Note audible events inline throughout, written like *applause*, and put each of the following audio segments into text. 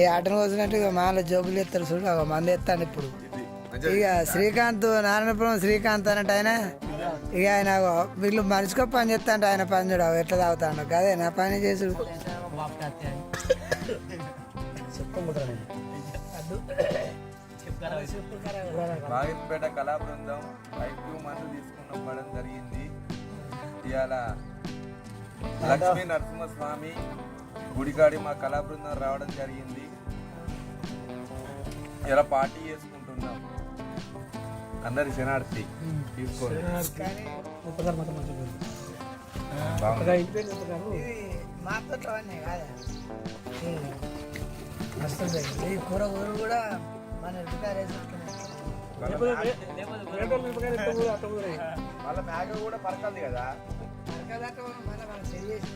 ఈ ఆటను కోసినట్టు ఇక మాలో జోబులు ఎత్తారు చూడు ఒక మంది ఎత్తాను ఇప్పుడు. ఇక శ్రీకాంత్ నారాయణపురం శ్రీకాంత్ అన్నట్టు ఆయన ఇక ఆయన వీళ్ళు మనిషికో పని చేస్తాంటే ఆయన పని చూడ ఎట్లా తాగుతాడు. అదే నా పని చేసుడు రాగిపేట కళా బృందం ఐక్యూ మందు తీసుకున్న పడడం జరిగింది. ఇవాళ లక్ష్మీ నరసింహస్వామి గుడికాడి మా కళా బృందం రావడం జరిగింది. ఇలా పార్టీ చేసుకుంటున్నాం. అందరి శనార్థి తీసుకోండి. ఈ కూర కూర కూడా మన వాళ్ళ మ్యాగ కూడా పరకాలి కదా. మళ్ళీ మనం సెట్ చేసి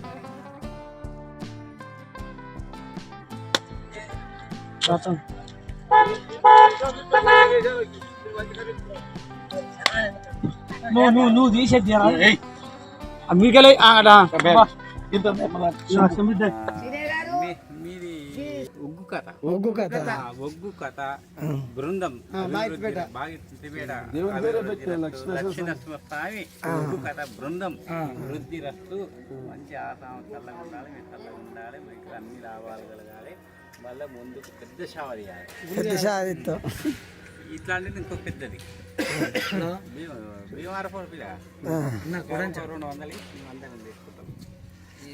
నువ్వు నువ్వు నువ్వు తీసేది మీకెళ్ళి మీది ఒగ్గు కథ ఒగ్గు కథ ఆ, ఒగ్గు కథ బృందం బాగిరిపేట. బాగిరిపేట లక్ష్మీ నరసింహస్వామి ఒగ్గు కథ బృందం వృద్ధి రస్తు మంచి ఆసాం చల్లగా ఉండాలి మీరు చల్లగా ఉండాలి మీకు అన్ని లాభాలు కలగాలి మళ్ళీ ముందుకు పెద్ద షావ తీయాలి పెద్ద సాధిత్వం ఇట్లాంటిది ఇంకో పెద్దది. మీద రెండు వందలు మేము అందరం తీసుకుంటాం.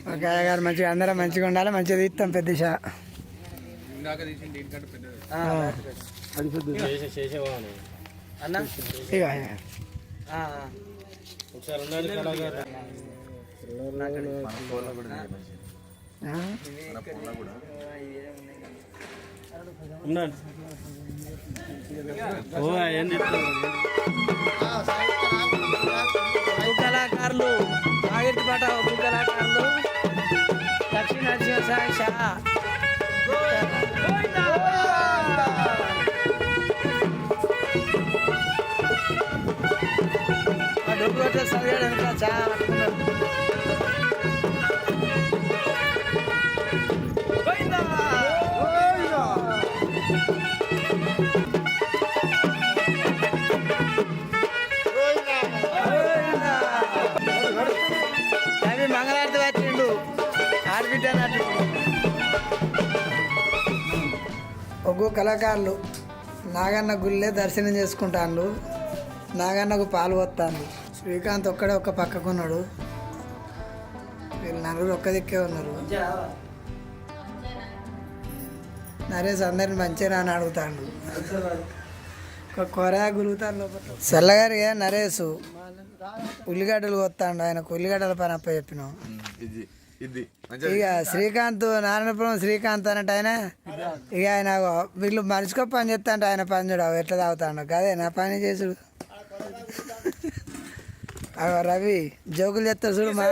ఒక గారు మంచిగా అందరం మంచిగా ఉండాలి మంచిగా తీస్తాం పెద్ద షా. ఇక ఆ? కళాకారులు ఆగిరిపాట పాట కళాకారులు దక్షిణ నరసింహ సాయి డబ్బు కొట్టే ముగ్గురు కళాకారులు. నాగన్న గుళ్ళే దర్శనం చేసుకుంటాను నాగన్నకు పాలు వస్తాను శ్రీకాంత్ ఒక్కడే ఒక్క పక్కకున్నాడు. వీళ్ళు నలుగురు ఒక్క దిక్కే ఉన్నారు. నరేష్ అందరిని మంచిగా అని అడుగుతాడు. ఒక కొర గురుగుతాడు లోపల. చల్లగారి నరేష్ ఉల్లిగడ్డలు వస్తాడు ఆయనకు ఉల్లిగడ్డల పని అప్ప చెప్పినాం ఇది. ఇక శ్రీకాంత్ నారాయణపురం శ్రీకాంత్ అన్నట్టు ఆయన. ఇక ఆయన వీళ్ళు మనిషికో పని చేస్తాంటే ఆయన పని చూడ ఎట్లా తాగుతాడు. అదే నా పని చేసుడు. అగో రవి జోకులు చెప్తాడు చూడు మా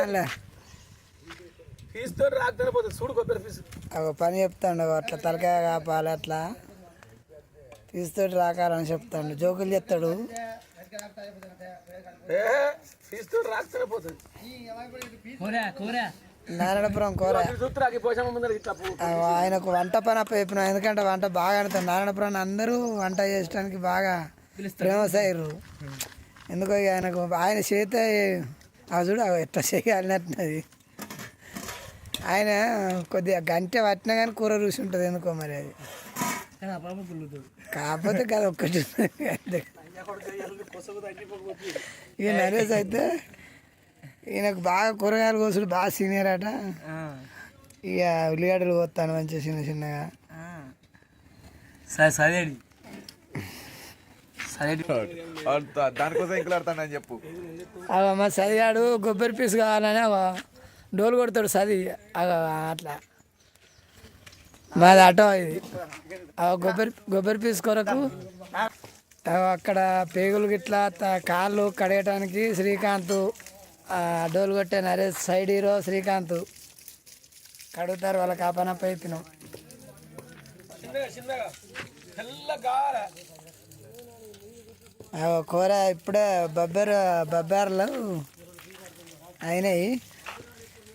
అగో పని చెప్తాడు అట్లా తలకాయ కాపాలి అట్లా. తీస్తాడు రాకాలని చెప్తాడు జోకులు చెప్తాడు ఏ తీసుకొని రాకపోతే. పోతుంది నారాయణపురం కూర. ఆయనకు వంట పని అప్ప చెప్పిన ఎందుకంటే వంట బాగా ఆడుతాడు నారాయణపురం అందరూ వంట చేయడానికి బాగా ఫేమస్ అయ్యారు. ఎందుకో ఇక ఆయనకు ఆయన చేత ఆ చూడు ఎట్లా చేయాలన్నట్టున్నది ఆయన కొద్దిగా గంట పట్టినా కానీ కూర రుచి ఉంటుంది ఎందుకో మరి అది. కాకపోతే కదా ఒక్కటి. ఇక నరేష్ అయితే ఈయనకు బాగా కూరగాయలు కోసుడు బాగా సీనియర్ అట ఇక ఉల్లిగడ్డలు కోస్తాను మంచిగా చిన్న చిన్నగా. సరేడి సరేడి అంత- దానికోసం ఇంకలాడతానని చెప్పు. అవ మా చదివాడు కొబ్బరి పీస్ కావాలని డోలు కొడతాడు చది అట్లా. మాది ఆటో ఇది. ఆ కొబ్బరి కొబ్బరి పీస్ కొరకు అక్కడ పేగులు గిట్లా కాళ్ళు కడగటానికి శ్రీకాంత్ డోలు కొట్టే నరేష్ సైడ్ హీరో శ్రీకాంత్. కడుగుతారు వాళ్ళ కాపానప్ప పైపినం కూర ఇప్పుడే బొబ్బెరు బొబ్బెరలు అయినాయి.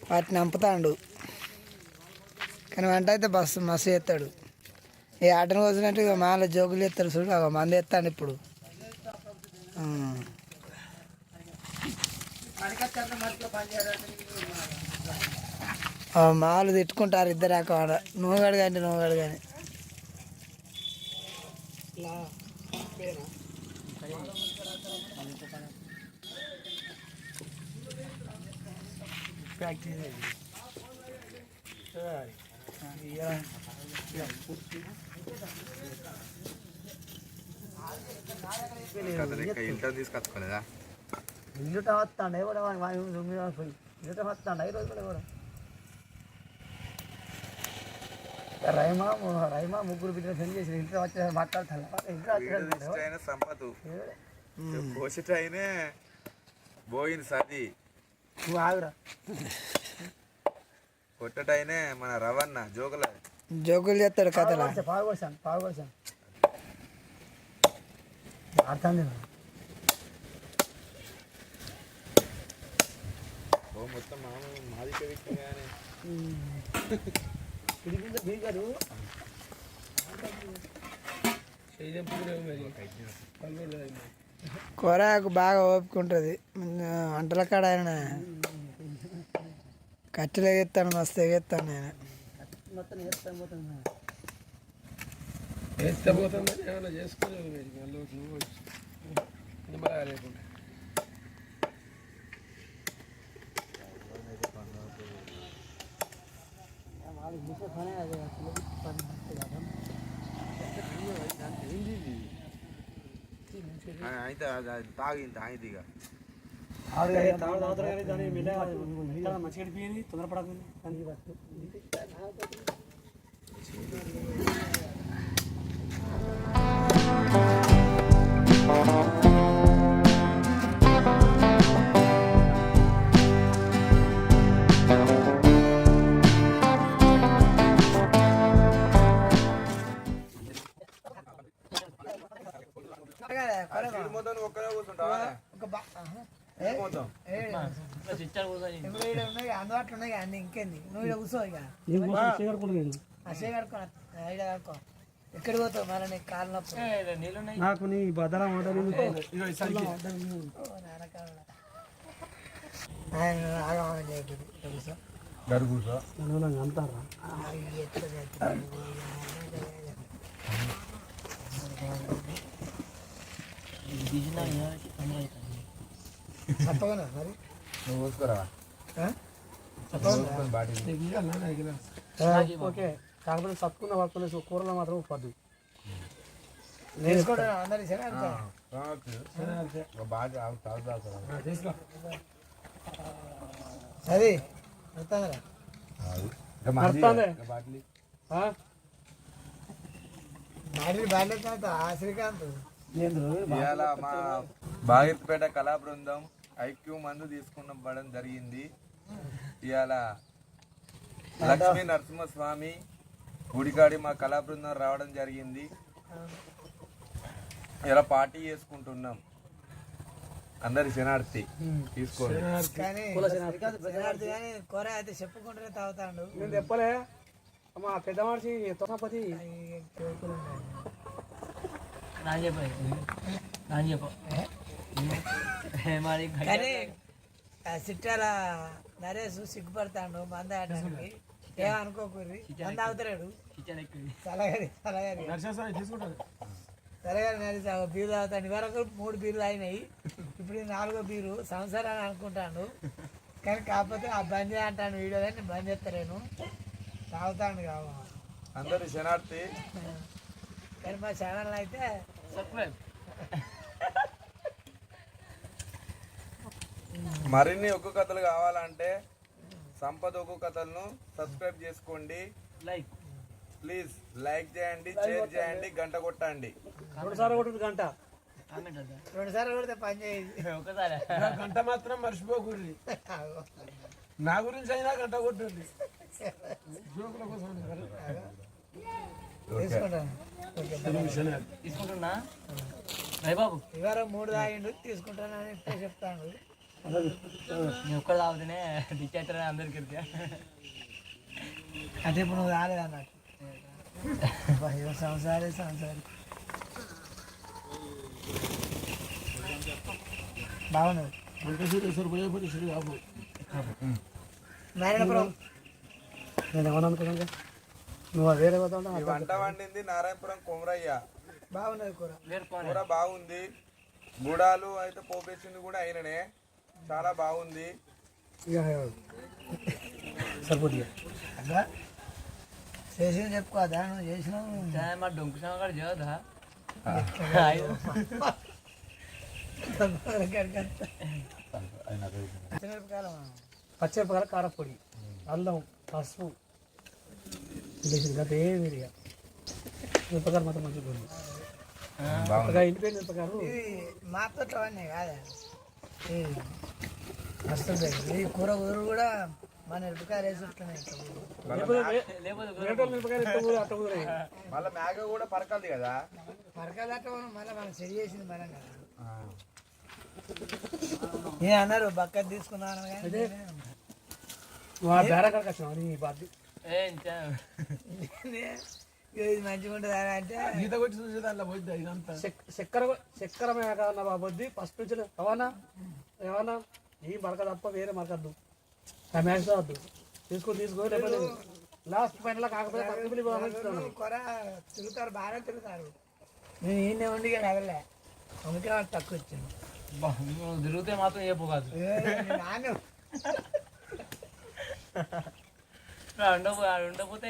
వాటిని అంపుతాడు. కానీ వంట అయితే బస్సు మస్తు ఎత్తాడు ఈ ఆటను కోసినట్టు ఇక మాల జోకులు ఎత్తారు చూడు ఒక మంది ఎత్తాడు ఇప్పుడు. మాలు తిట్టుకుంటారు ఇద్దరు అక్కడ నువ్వుగడు కానీ నువ్వుగడు కానీ ఇంటర్ తీసుకొచ్చుకోలేదా? ఇల్లు వస్తాండే కూడా పోయి. ఇల్లు వస్తాండే ఈ రోజు కూడా కూడా రైమా రైమా ముగ్గురు బిడ్డలు పెళ్ళి చేసి ఇంట్లో వచ్చే మాట్లాడతాను ఇంట్లో అయిన సంపతు. కోసిట అయినే పోయింది సది నువ్వు ఆగురా. కొట్టటైనే మన రవన్న జోగుల జోకులు చేస్తాడు కథలు? పాగొచ్చాను పాగొచ్చాను ఆడుతుంది ఓ మొత్తం బీగారు *laughs* కూరకు బాగా ఓపిక ఉంటుంది వంటల కాడ ఆయన కట్టెలు ఎగెత్తాను మస్తు ఎగెత్తాను నేను. వేస్తే పోతుందని ఏమైనా చేసుకోలేదు మీరు మళ్ళీ నువ్వు వచ్చి. నిమ్మలా లేకుండా. అయితే అది తాగి ఇంత కూర్చో ఇక అసే కడుకో ఇక్కడ కడుకో ఎక్కడ పోతావు? మరి నీకు కాలు నొప్పి. నాకు నీ కూర్చో. గరుగుసో అంటారా? తప్పకుండా మరి. నువ్వు కూసుకోరా ఆ? తప్పకుండా బాటి ఓకే కాకపోతే సత్తుకున్న పడుకునే కూరలో మాత్రం పద్దు బాగా అది శ్రీకాంత్ కళా బృందం ఐక్యూ మందు తీసుకున్న పడడం జరిగింది. ఇవాళ లక్ష్మీ నరసింహస్వామి గుడికాడి మా కళా బృందం రావడం జరిగింది. ఇలా పార్టీ చేసుకుంటున్నాం. అందరి శనార్థి తీసుకోండి. చెప్పుకుంటూనే తాగుతాడు. నేను చెప్పలే. అమ్మా పెద్ద మనిషి తోసపతి. కానీ సిట్టాల నరేష్ సిగ్గుపడతాడు మంద ఆడడానికి ఏమనుకోకూరి మంద తాగుతాడు తలగారి తలగారి తలగారి నరేష్ బీరు తాగుతాడు. వరకు మూడు బీర్లు అయినాయి. ఇప్పుడు నాలుగో బీరు సంవత్సరాలు అనుకుంటాడు. కానీ కాకపోతే ఆ బంద్ అంటాను వీడియో కానీ బంద్ చేస్తాను తాగుతాను కావు. అందరి శనార్థి కానీ మా ఛానల్ అయితే మరిన్ని ఒక్క కథలు కావాలంటే సంపద ఒక్క కథలను సబ్స్క్రైబ్ చేసుకోండి. లైక్ ప్లీజ్ లైక్ చేయండి షేర్ చేయండి గంట కొట్టండి. రెండు సార్లు కొట్టు గంట రెండు సార్లు కొడితే పని చేయదు. *laughs* ఒకసారి. గంట మాత్రం మర్చిపోకూడదు. నా గురించి అయినా గంట జోకుల కోసం ఓకే తీసుకుంటున్నా. రై బాబు. ఇవాళ మూడు తీసుకుంటానని చెప్తాను నేను ఒక్కడ తాగుతూనే అందరికి అంటే ఇప్పుడు నువ్వు రాలేదు అన్నట్టు సంసారే సంసారి. కాదు నారాయణపురం. నేను నువ్వు వేరే ఈ వంట వండింది నారాయణపురం కొమరయ్య. బాగున్నది కూర. కూర బాగుంది. గుడాలు అయితే పోపేసింది కూడా అయిననే. చాలా బాగుంది. ఇక సరిపోతుంది. చేసి చెప్పుకోదా నువ్వు చేసినావు మా డొంకు సంగడు చేయదా పచ్చిమిరపకాయల కారపొడి అల్లం పసుపు. వేసింది కదా ఏ విరిగా మిరపకాయలు మాత్రం మంచిగా ఉంది ఇంటిపోయిన మిరపకాయలు ఇది మా తోటలో అన్నీ కాదా? వస్తుంది ఈ కూర ఊరు కూడా మన మిరపకాయలు వేసి వస్తున్నాయి రేటోళ్ళ మిరపకాయలు ఎట్ట ఊరు అట్ట ఊరే మళ్ళీ మేక కూడా పరకాలి కదా? పరకాలు అట్ట మనం మళ్ళీ మనం సరి చేసింది మనం కదా. ఏ అన్నారు బక్క తీసుకున్నాను కానీ ఈత కొట్టి చూసే దాంట్లో పోద్ది ఇదంతా? చక్కెర చక్కెర మేక అన్న బాబొద్ది ఫస్ట్ నుంచి రవాణా ఏమన్నా? ఈ మరక తప్ప వేరే మరకద్దు ఆ మ్యాచ్ తీసుకో తీసుకో లేకపోతే లాస్ట్ ఫైనల్ కాకపోతే తిరుగుతారు బాగానే తిరుగుతారు. నేను ఈయన ఉండి కదలే అందుకే నాకు తక్కువ వచ్చింది తిరిగితే మాత్రం ఏ *laughs* ఉండబో ఉండకపోతే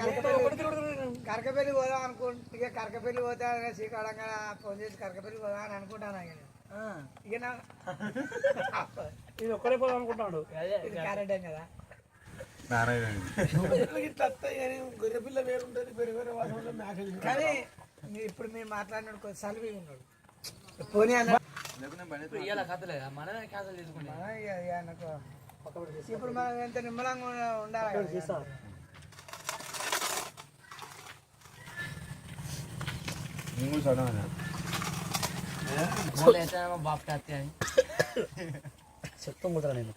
కరకపల్లి- కరకపల్లి పోదాం అనుకుంటే ఇక కరకపల్లి పోతే శ్రీకాళంగా ఫోన్ చేసి కరకపల్లి పోదాం అని అనుకుంటాను ఇక నా *laughs* ఇది ఒక్కరే పోదాం అనుకుంటున్నాడు. ఇది కరెక్టే కదా. కానీ వేరుంటుంది వేరే వేరే ఇప్పుడు మీరు మాట్లాడినాడు కొంచెం సలివి ఉన్నాడు. పోనీ అన్న మనమే క్యాన్సల్ ఇప్పుడు మనం ఎంత నిమ్మలంగా ఉండ- ఉండాలి చెప్తాం కుదరా నేను.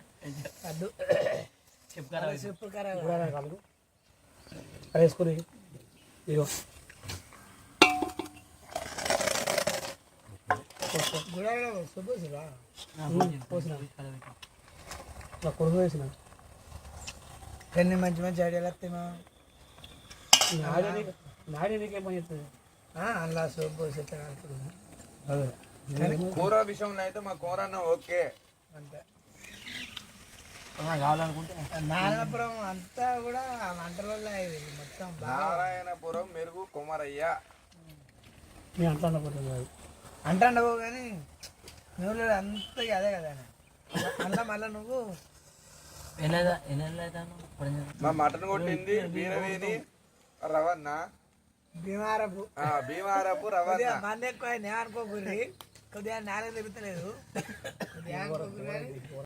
చెప్పు వేసుకుని ఇదిగో. గుడాలో సుబ్బుసులా పోసిన. కొడుకు వేసిన ఎన్ని మంచి మంచి ఐడియాలు వస్తాయి మా నాడే నీకు పని అలా సోపు కూర విషయంలో అయితే మా కూర అన్న ఓకే. అంతే. కావాలనుకుంటే నారాయణపురం అంతా కూడా వంటలలో ఇది మొత్తం బాగా నారాయణపురం మెరుగు కుమారయ్య. మీ అంతా అనుకుంటుంది కాదు. అంటాండవు కానీ నువ్వు అంతా ఇక అదే కదా అందులో మళ్ళీ నువ్వు? మా మటన్ కొట్టింది వీరవేణి రవణ బీమారపు ఆ, భీమారపు రవణ కొద్దిగా మంది ఎక్కువ అనుకోకూరి కొద్దిగా నాలుగు తిరుగుతలేదు.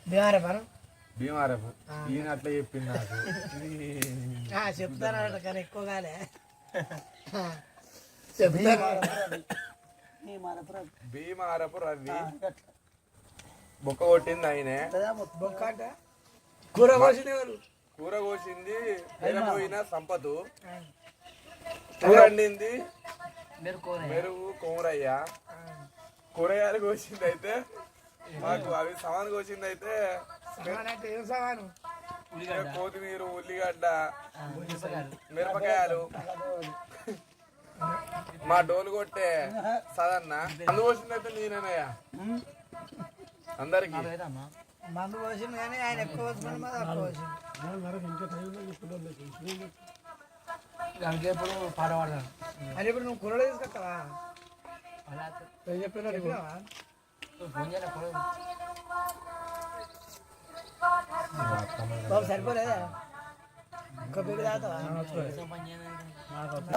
బీమారపు భీమారపు ఈయన అట్లా చెప్పింది నాకు. చెప్తాను కానీ ఎక్కువ కాలే చెప్తాను. భీమారపు రవి. బొక్క కొట్టింది ఆయనే. కూర వాళ్ళు కూర కోసింది పోయిన సంపతు. కూర వండింది. మెరుగు కుమరయ్య కూరగాయలు కోసింది అయితే మాకు అవి సమాన్ కోసింది అయితే కొత్తిమీర ఉల్లిగడ్డ మిరపకాయలు. మా డోలు కొట్టే సదన్న. అందు కోసింది అయితే నేనేనయ్యా అందరికి. మందు పోసింది కానీ ఆయన ఎక్కువ పోసుకుని మాది తక్కువ పోసింది ఇప్పుడు పాట పాడతాను అని ఇప్పుడు నువ్వు కూరలో తీసుకొస్తావా? చెప్పినా బాబు సరిపోలేదా? నాకు వద్దు.